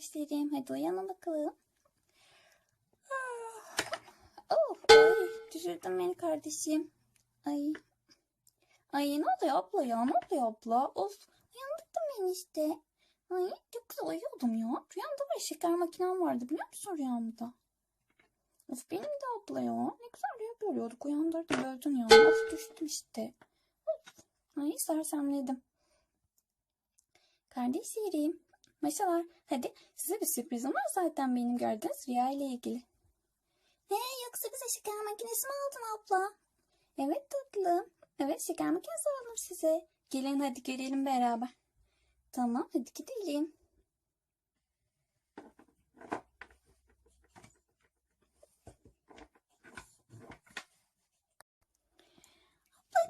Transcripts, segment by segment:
kardeşlerim. Hadi uyanın bakalım. Oh, ay, düşürdün beni kardeşim. Ay. Ay ne oluyor abla ya? Ne oluyor abla? Of. Uyandırdın beni işte. Ay çok güzel uyuyordum ya. Rüyamda var şeker makinem vardı biliyor musun rüyamda? Of benim de abla ya. Ne güzel rüya görüyorduk. Uyandırdın öldün ya. Of düştüm işte. Of. Ay sersemledim. Kardeşlerim. Maşalar. Hadi size bir sürprizim var zaten benim gördüğünüz rüya ile ilgili. Ne yoksa bize şeker makinesi mi aldın abla? Evet tatlım. Evet şeker makinesi aldım size. Gelin hadi görelim beraber. Tamam hadi gidelim.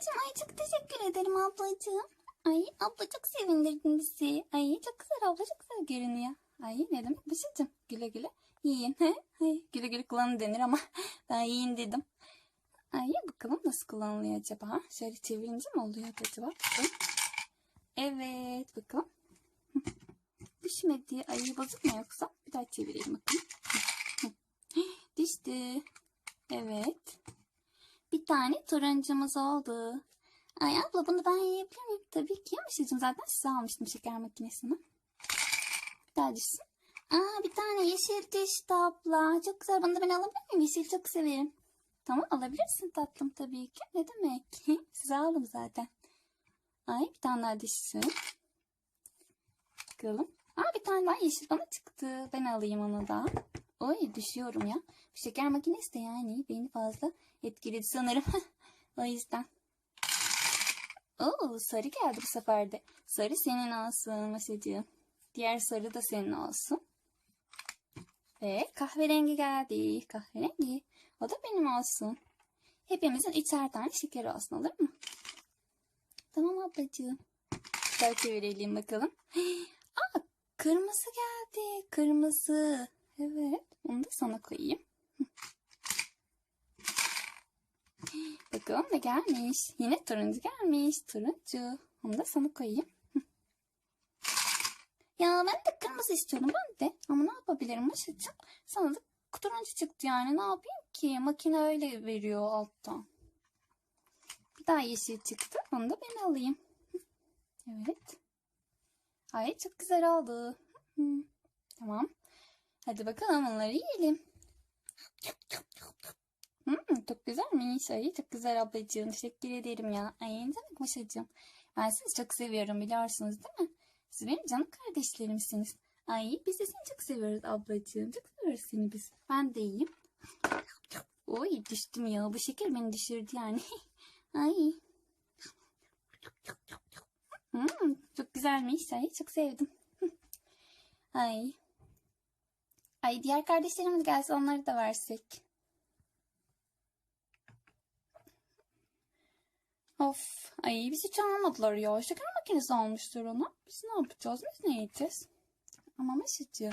Ablacığım ay çok teşekkür ederim ablacığım. Ay abla çok sevindirdin bizi. Ay çok güzel abla çok güzel görünüyor. Ay ne demek Başacığım güle güle yiyin. Ay, güle güle kullanın denir ama ben yiyin dedim. Ay bakalım nasıl kullanılıyor acaba? Şöyle çevirince mi oluyor acaba? Bakalım. Evet bakalım. Düşmedi. Ay bozuk mu yoksa? Bir daha çevireyim bakayım. Düştü. Evet. Bir tane turuncumuz oldu. Ay abla bunu ben yiyebilir miyim? Tabii ki yemiştim zaten size almıştım şeker makinesini. Bir daha düşsün. Aa bir tane yeşil düştü abla. Çok güzel. Bunu da ben alabilir miyim? Yeşil çok severim. Tamam alabilirsin tatlım tabii ki. Ne demek? Size aldım zaten. Ay bir tane daha düşsün. Bakalım. Aa bir tane daha yeşil bana çıktı. Ben alayım onu da. Oy düşüyorum ya. Şeker makinesi de yani beni fazla etkiledi sanırım. o yüzden. Oo sarı geldi bu sefer de. Sarı senin olsun Masacığım. Diğer sarı da senin olsun. Ve kahverengi geldi. Kahverengi. O da benim olsun. Hepimizin üçer tane şeker olsun olur mu? Tamam ablacığım. Şöyle çevirelim bakalım. Aa kırmızı geldi. Kırmızı. Evet. Onu da sana koyayım. Bakalım ne gelmiş. Yine turuncu gelmiş. Turuncu. Onu da sana koyayım. Ya ben de kırmızı istiyorum ben de. Ama ne yapabilirim Maşacığım? Sana da turuncu çıktı yani. Ne yapayım ki? Makine öyle veriyor alttan. Bir daha yeşil çıktı. Onu da ben alayım. Evet. Ay çok güzel oldu. Tamam. Hadi bakalım onları yiyelim. Hmm, çok güzelmiş. Ay çok güzel ablacığım. Teşekkür ederim ya. Ay ne demek. Ben sizi çok seviyorum biliyorsunuz değil mi? Siz benim canım kardeşlerimsiniz. Ay biz de seni çok seviyoruz ablacığım. Çok seviyoruz seni biz. Ben de iyiyim. Oy düştüm ya. Bu şeker beni düşürdü yani. Ay. Hmm, çok güzelmiş. Ay çok sevdim. Ay. Ay diğer kardeşlerimiz gelse onları da versek. Of. Ay bizi hiç ya. Şeker makinesi almışlar ona. Biz ne yapacağız? Biz ne yiyeceğiz? Ama Maşacığım.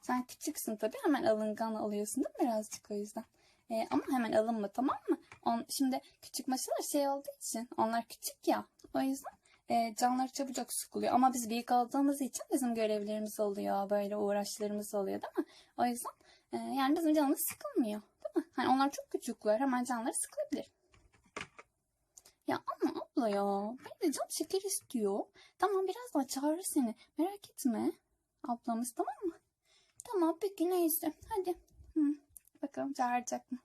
Sen küçüksün tabii. Hemen alıngan alıyorsun değil mi birazcık o yüzden. Ee, ama hemen alınma tamam mı? On, şimdi küçük maşalar şey olduğu için. Onlar küçük ya. O yüzden e, canları çabucak sıkılıyor. Ama biz büyük aldığımız için bizim görevlerimiz oluyor. Böyle uğraşlarımız oluyor değil mi? O yüzden e, yani bizim canımız sıkılmıyor. Değil mi? Hani onlar çok küçükler. Hemen canları sıkılabilir. Ya ama abla ya. Benim de canım şeker istiyor. Tamam birazdan çağırır seni. Merak etme. Ablamız tamam mı? Tamam peki neyse. Hadi. Hı, bakalım çağıracak mı?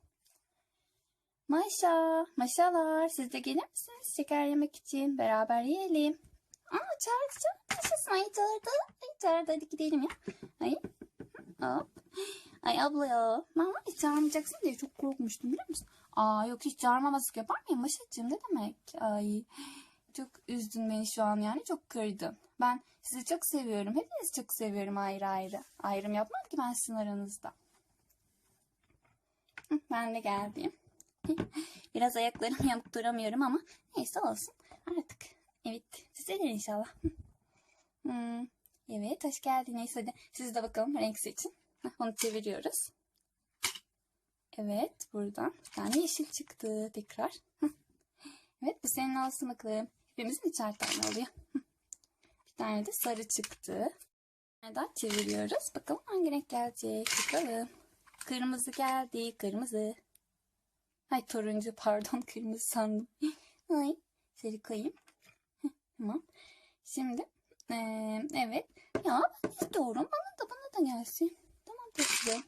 Maşa, maşalar siz de gelir misiniz şeker yemek için? Beraber yiyelim. Aa çağırdı. Yaşasın ay çağırdı. Ay çağırdı hadi gidelim ya. Ay. Hop. Ay abla ya. Ben var ya çağırmayacaksın diye çok korkmuştum biliyor musun? Aa yok hiç çağırmamazlık yapar mıyım Maşacığım ne demek? Ay çok üzdün beni şu an yani çok kırdın. Ben sizi çok seviyorum. Hepinizi çok seviyorum ayrı ayrı. Ayrım yapmam ki ben sizin aranızda. Ben de geldim. Biraz ayaklarım yamuk duramıyorum ama neyse olsun. Artık evet size de inşallah. Hmm, evet hoş geldiniz. Hadi siz de bakalım renk seçin. Onu çeviriyoruz. Evet buradan bir tane yeşil çıktı tekrar. Evet bu senin olsun bakalım. Hepimizin üçer tane oluyor. Bir tane de sarı çıktı. Neden çeviriyoruz? Bakalım hangi renk gelecek. Bakalım. Kırmızı geldi. Kırmızı. Ay turuncu pardon kırmızı sandım. Ay sarı koyayım. Tamam. Şimdi eee, evet. Ya istiyorum. Bana da bana da gelsin. Tamam peki.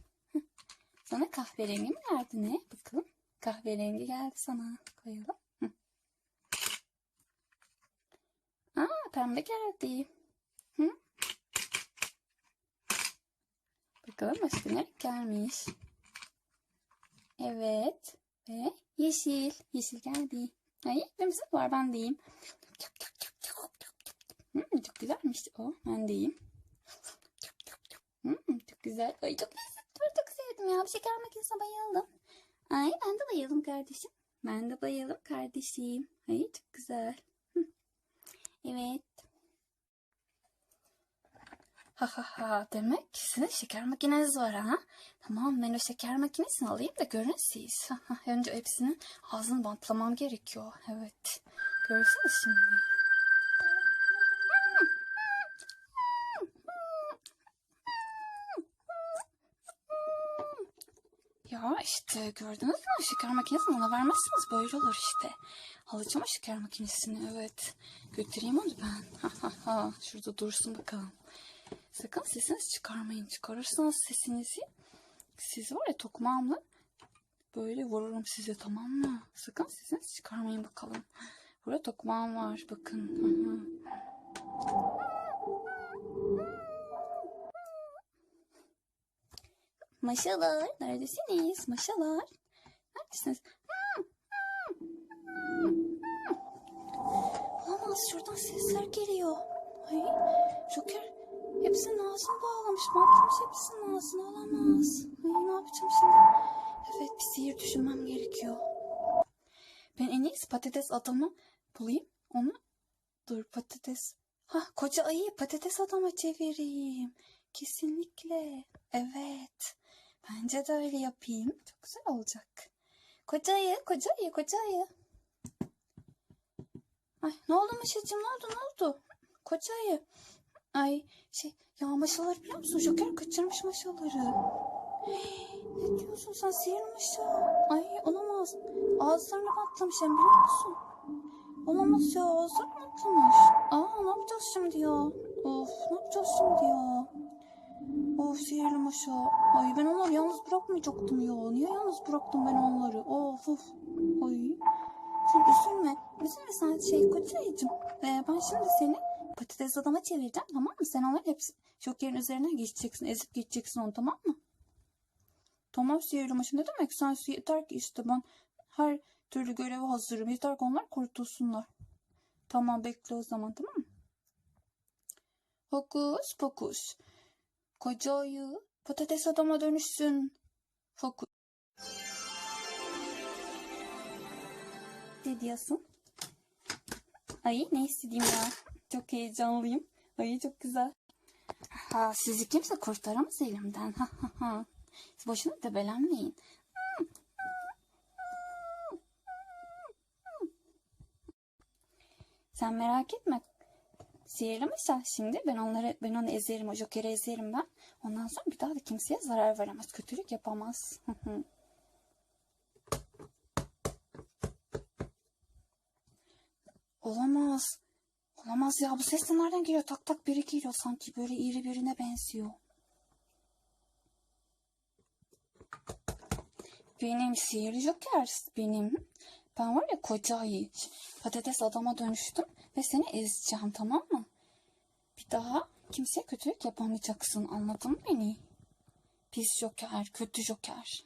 Sana kahverengi mi verdi ne? Bakalım. Kahverengi geldi sana. Koyalım. Hı. Aa pembe geldi. Hı? Bakalım başka ne gelmiş. Evet. Ve yeşil. Yeşil geldi. Ay kırmızı var ben deyim. Hmm, çok güzelmiş o. Ben deyim. Hmm, çok güzel. Ay çok lezzetli. Çok sevdim ya. Bir şeker makinesine bayıldım. Ay ben de bayıldım kardeşim. Ben de bayıldım kardeşim. Ay çok güzel. Evet. Ha ha ha demek sizin şeker makineniz var ha. Tamam ben o şeker makinesini alayım da görün siz. Önce hepsinin ağzını bantlamam gerekiyor. Evet. Görürsünüz şimdi. Ya işte gördünüz mü şeker makinesini ona vermezseniz böyle olur işte. Alacağım şeker makinesini evet. Götüreyim onu ben. Ha. Şurada dursun bakalım. Sakın sesinizi çıkarmayın. Çıkarırsanız sesinizi siz var ya tokmağımla böyle vururum size tamam mı? Sakın sesinizi çıkarmayın bakalım. Burada tokmağım var bakın. Maşalar neredesiniz? Maşalar. Neredesiniz? Olamaz şuradan sesler geliyor. Ay Joker hepsinin ağzını bağlamış. Bantlamış hepsinin ağzını olamaz. Ay ne yapacağım şimdi? Evet bir sihir düşünmem gerekiyor. Ben en iyisi patates adamı bulayım. Onu dur patates. Ha koca ayıyı patates adama çevireyim. Kesinlikle. Evet. Bence de öyle yapayım. Çok güzel olacak. Koca ayı, koca ayı, koca ayı. Ay ne oldu Maşacığım ne oldu ne oldu? Koca ayı. Ay şey ya maşaları biliyor musun? Joker kaçırmış maşaları. Ne diyorsun sen sihirli maşa? Ay olamaz. Ağızlarını bantlamış hem biliyor musun? Olamaz ya ağızlarını bantlamış. Aa ne yapacağız şimdi ya? Of ne yapacağız şimdi ya? Of sihirli maşa. Ay ben onları yalnız bırakmayacaktım ya. Niye yalnız bıraktım ben onları? Of of. Ay. Sen üzülme. Üzülme sen şey kocayıcım. Ee, ben şimdi seni patates adama çevireceğim tamam mı? Sen onların hepsi şokerin üzerine geçeceksin. Ezip geçeceksin onu tamam mı? Tamam sihirli maşa ne demek? Sen yeter ki işte ben her türlü göreve hazırım. Yeter ki onlar kurtulsunlar. Tamam bekle o zaman tamam mı? Hokus pokus. Koca ayı patates adama dönüşsün. Fokus. Ne diyorsun? Ay ne istediğim ya. Çok heyecanlıyım. Ay çok güzel. Ha, sizi kimse kurtaramaz elimden. Ha, ha, ha. Siz boşuna debelenmeyin. Sen merak etme. Maşa şimdi ben onları ben onu ezerim o jokeri ezerim ben. Ondan sonra bir daha da kimseye zarar veremez. Kötülük yapamaz. Olamaz. Olamaz ya bu ses de nereden geliyor? Tak tak biri geliyor sanki böyle iri birine benziyor. Benim sihirli joker benim. Ben var ya koca ayı patates adama dönüştüm ve seni ezeceğim tamam mı? Bir daha kimseye kötülük yapamayacaksın anladın mı beni? Pis joker, kötü joker.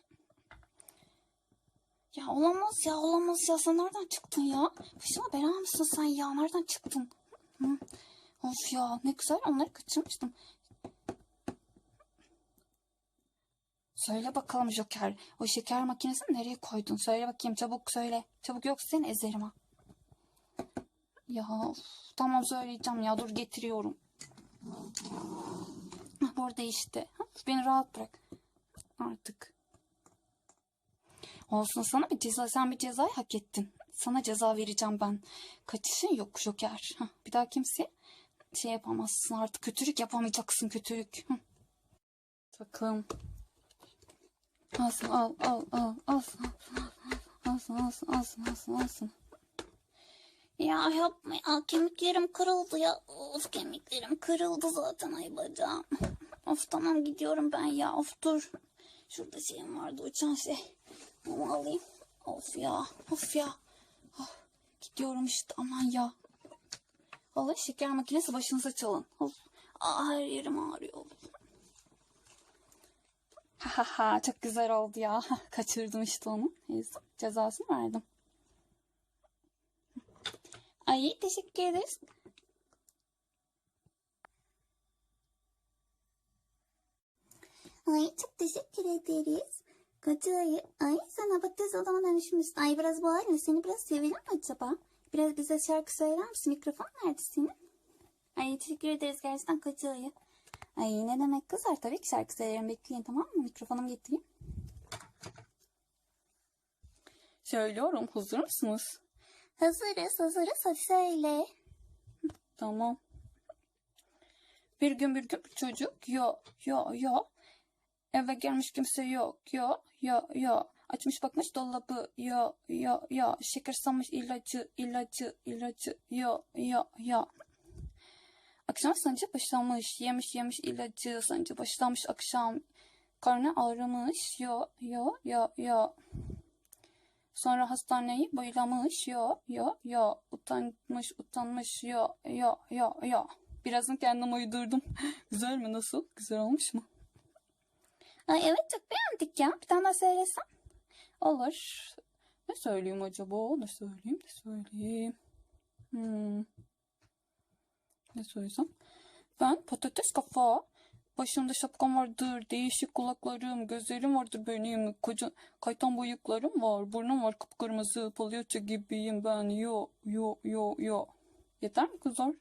Ya olamaz ya olamaz ya sen nereden çıktın ya? Başıma bela mısın sen ya nereden çıktın? Hı? Of ya ne güzel onları kaçırmıştım. Söyle bakalım Joker. O şeker makinesini nereye koydun? Söyle bakayım çabuk söyle. Çabuk yoksa seni ezerim ha. Ya of, tamam söyleyeceğim ya dur getiriyorum. Hah, Burada işte. Beni rahat bırak. Artık. Olsun sana bir ceza. Sen bir cezayı hak ettin. Sana ceza vereceğim ben. Kaçışın yok Joker. Bir daha kimse şey yapamazsın artık. Kötülük yapamayacaksın kötülük. Takım. Alsın al al al alsın alsın alsın alsın alsın alsın. Ya yapma ya kemiklerim kırıldı ya. Of kemiklerim kırıldı zaten ay bacağım. Of tamam gidiyorum ben ya of dur. Şurada şeyim vardı uçan şey. Onu alayım. Of ya of ya. Oh, gidiyorum işte aman ya. Vallahi şeker makinesi başınıza çalın. Of. Aa, her yerim ağrıyor. Ha çok güzel oldu ya. Kaçırdım işte onu. Neyse cezasını verdim. Ay teşekkür ederiz. Ay çok teşekkür ederiz. Koca ayı. Ay sen patates adama dönüşmüşsün. Ay biraz bağır mı? Seni biraz sevelim mi acaba? Biraz bize şarkı söyler misin? Mikrofon nerede senin? Ay teşekkür ederiz gerçekten koca ayı. Ay ne demek kızlar tabii ki şarkı söylerim bekleyin tamam mı? Mikrofonumu getireyim. Söylüyorum hazır mısınız? Hazırız hazırız hadi söyle. Tamam. Bir gün bir gün bir çocuk yo yo yo eve gelmiş kimse yok yo yo yo açmış bakmış dolabı yo yo yo şeker sanmış ilacı ilacı ilacı yo yo yo akşam sancı başlamış yemiş yemiş ilacı sancı başlamış akşam karnı ağrımış yo yo yo yo Sonra hastaneyi boylamış yo yo yo utanmış utanmış yo yo yo yo. Birazını kendim uydurdum. Güzel mi nasıl? Güzel olmuş mu? Ay evet çok beğendik ya. Bir tane daha söylesem. Olur. Ne söyleyeyim acaba? Ne söyleyeyim? Ne söyleyeyim? Hmm. Ne söylesem? Ben patates kafa. Başımda şapkam vardır, değişik kulaklarım, gözlerim vardır benim, koca kaytan bıyıklarım var, burnum var kıpkırmızı, palyaço gibiyim ben, yo, yo, yo, yo. Yeter mi kızlar?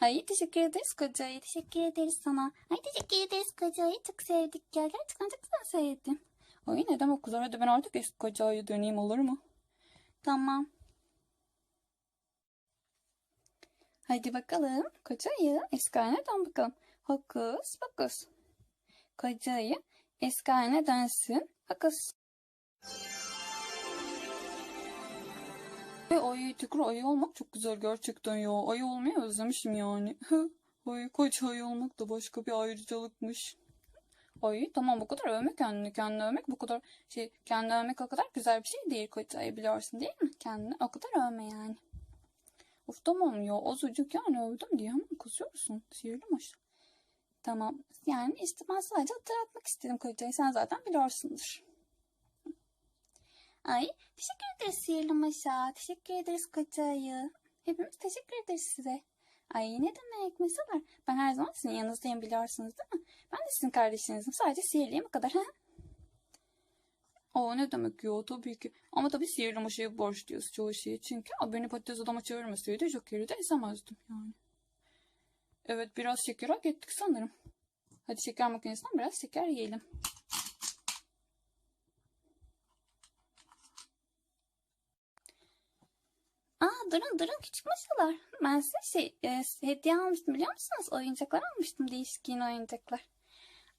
Ay teşekkür ederiz koca ayı. Teşekkür ederiz sana. Ay teşekkür ederiz koca ayı. Çok sevdik ya. Gerçekten çok güzel söyledin. Ay ne demek kızlar, hadi ben artık eski kocaya döneyim olur mu? Tamam. Hadi bakalım, kocayı eski haline dön bakalım. Hokus pokus. Kocayı eski haline dönsün. Hokus. Ve ay tekrar ayı olmak çok güzel gerçekten ya. Ayı olmayı özlemişim yani. ay koca ayı olmak da başka bir ayrıcalıkmış. Ay tamam bu kadar övme kendini. Kendini övmek bu kadar şey kendini övmek o kadar güzel bir şey değil koca ayı biliyorsun değil mi? Kendini o kadar övme yani. Of tamam ya azıcık yani övdüm diye hemen kızıyorsun. Sihirli maşa. Tamam yani işte ben sadece hatırlatmak istedim kocayı. Sen zaten biliyorsundur. Ay teşekkür ederiz sihirli maşa. Teşekkür ederiz ayı. Hepimiz teşekkür ederiz size. Ay ne demek mesela ben her zaman sizin yanınızdayım biliyorsunuz değil mi? Ben de sizin kardeşinizim. Sadece sihirliyim o kadar. Aa ne demek ya tabii ki. Ama tabii sihirli maşaya borçluyuz çoğu şeyi. Çünkü o beni patates adama çevirmeseydi Joker'i de ezemezdim yani. Evet biraz şeker hak ettik sanırım. Hadi şeker makinesinden biraz şeker yiyelim. Aa durun durun küçük maşalar. Ben size şey e, hediye almıştım biliyor musunuz? Oyuncaklar almıştım değişik yeni oyuncaklar.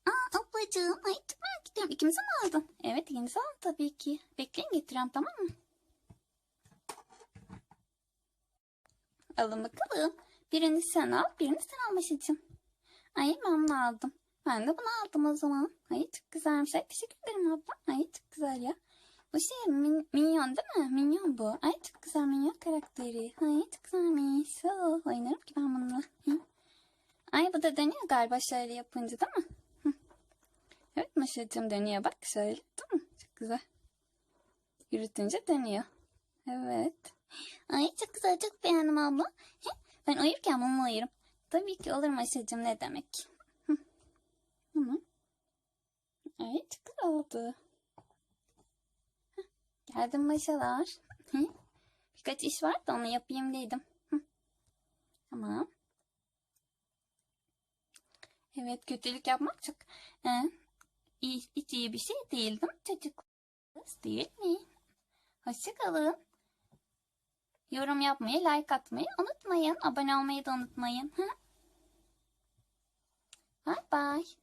Aa ablacığım ay merak ediyorum. İkimize mi aldın? Evet ikimize aldım tabii ki. Bekleyin getiriyorum tamam mı? Alın bakalım. Birini sen al birini sen al Maşacığım. Ay ben bunu aldım. Ben de bunu aldım o zaman. Ay çok güzelmiş. Ay teşekkür ederim abla. Ay çok güzel ya. Bu şey min- minyon değil mi? Minyon bu. Ay çok güzel minyon karakteri. Ay çok güzelmiş. Oo, oynarım ki ben bununla. Ay bu da dönüyor galiba şöyle yapınca değil mi? Evet Maşacığım dönüyor bak şöyle mi? Çok güzel. Yürütünce dönüyor. Evet. Ay çok güzel çok beğendim abla. Ben uyurken bununla uyurum. Tabii ki olur Maşacığım ne demek. Tamam. Ay çok güzel oldu. Geldim maşalar. Birkaç iş var da onu yapayım dedim. Tamam. Evet kötülük yapmak çok e, iyi, hiç iyi bir şey değil değil mi çocuk? Değil mi? Hoşçakalın. Yorum yapmayı, like atmayı unutmayın. Abone olmayı da unutmayın. Bye bye.